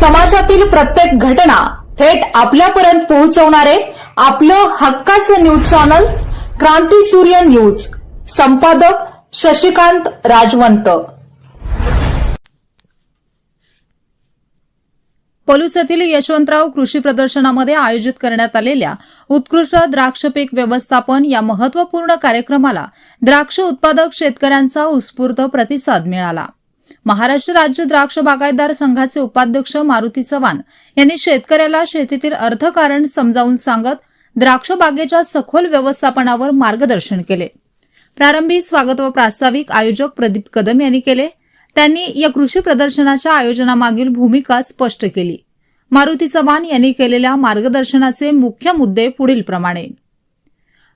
समाजातील प्रत्येक घटना थेट आपल्यापर्यंत पोहोचवणारे आपलं हक्काचं न्यूज चॅनल क्रांती सूर्य न्यूज. संपादक शशिकांत राजवंत. पलूस येथील यशवंतराव कृषी प्रदर्शनामध्ये आयोजित करण्यात आलेल्या उत्कृष्ट द्राक्ष पीक व्यवस्थापन या महत्त्वपूर्ण कार्यक्रमाला द्राक्ष उत्पादक शेतकऱ्यांचा उत्स्फूर्त प्रतिसाद मिळाला. महाराष्ट्र राज्य द्राक्ष बागायतदार संघाचे उपाध्यक्ष मारुती चव्हाण यांनी शेतकऱ्याला शेतीतील अर्थकारण समजावून सांगत द्राक्ष बागेच्या सखोल व्यवस्थापनावर मार्गदर्शन केले. प्रारंभी स्वागत व प्रास्ताविक आयोजक प्रदीप कदम यांनी केले. त्यांनी या कृषी प्रदर्शनाच्या आयोजनामागील भूमिका स्पष्ट केली. मारुती चव्हाण यांनी केलेल्या मार्गदर्शनाचे मुख्य मुद्दे पुढीलप्रमाणे.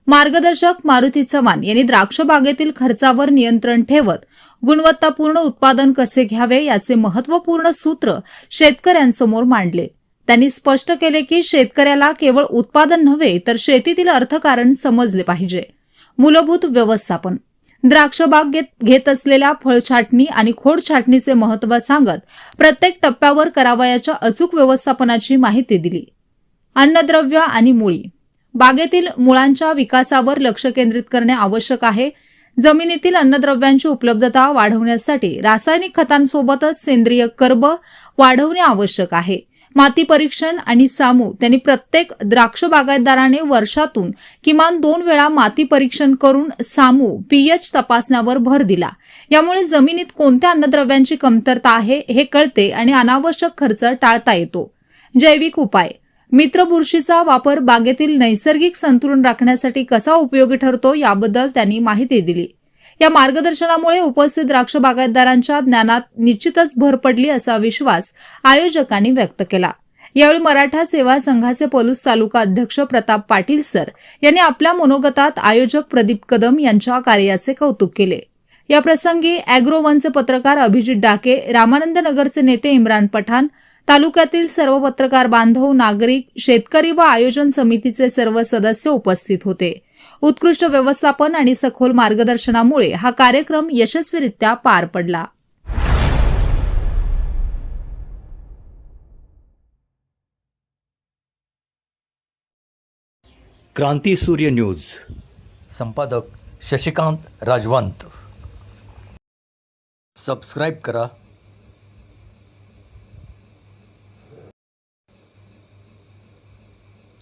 मार्गदर्शक मारुती चव्हाण यांनी द्राक्ष बागेतील खर्चावर नियंत्रण ठेवत गुणवत्तापूर्ण उत्पादन कसे घ्यावे याचे महत्त्वपूर्ण सूत्र शेतकऱ्यांसमोर मांडले. त्यांनी स्पष्ट केले की शेतकऱ्याला केवळ उत्पादन नव्हे तर शेतीतील अर्थकारण समजले पाहिजे. मूलभूत व्यवस्थापन. द्राक्ष बाग घेत घेत असलेल्या फळ छाटणी आणि खोड छाटणीचे महत्त्व सांगत प्रत्येक टप्प्यावर करावयाच्या अचूक व्यवस्थापनाची माहिती दिली. अन्नद्रव्य आणि मुळी. बागेतील मुळांच्या विकासावर लक्ष केंद्रित करणे आवश्यक आहे. जमिनीतील अन्नद्रव्यांची उपलब्धता वाढवण्यासाठी रासायनिक खतांसोबतच सेंद्रिय कर्ब वाढवणे आवश्यक आहे. माती परीक्षण आणि सामू त्यांनी प्रत्येक द्राक्ष बागायतदाराने वर्षातून किमान दोन वेळा माती परीक्षण करून सामू पीएच तपासण्यावर भर दिला. यामुळे जमिनीत कोणत्या अन्नद्रव्यांची कमतरता आहे हे कळते आणि अनावश्यक खर्च टाळता येतो. जैविक उपाय. मित्रबुरशीचा वापर बागेतील नैसर्गिक संतुलन राखण्यासाठी कसा उपयोगी ठरतो याबद्दल त्यांनी माहिती दिली. या मार्गदर्शनामुळे उपस्थित द्राक्ष बागायतदारांच्या ज्ञानात निश्चितच भर पडली असा विश्वास आयोजकांनी व्यक्त केला. यावेळी मराठा सेवा संघाचे पलूस तालुका अध्यक्ष प्रताप पाटील सर यांनी आपल्या मनोगतात आयोजक प्रदीप कदम यांच्या कार्याचे कौतुक केले. या प्रसंगी अॅग्रोवनचे पत्रकार अभिजित डाके रामानंद नगरचे नेते इम्रान पठाण तालुक्यातील सर्व पत्रकार बांधव नागरिक शेतकरी व आयोजन समितीचे सर्व सदस्य उपस्थित होते. उत्कृष्ट व्यवस्थापन आणि सखोल मार्गदर्शनामुळे हा कार्यक्रम यशस्वीरित्या पार पडला. क्रांती सूर्य न्यूज. संपादक शशिकांत राजवंत. सबस्क्राईब करा.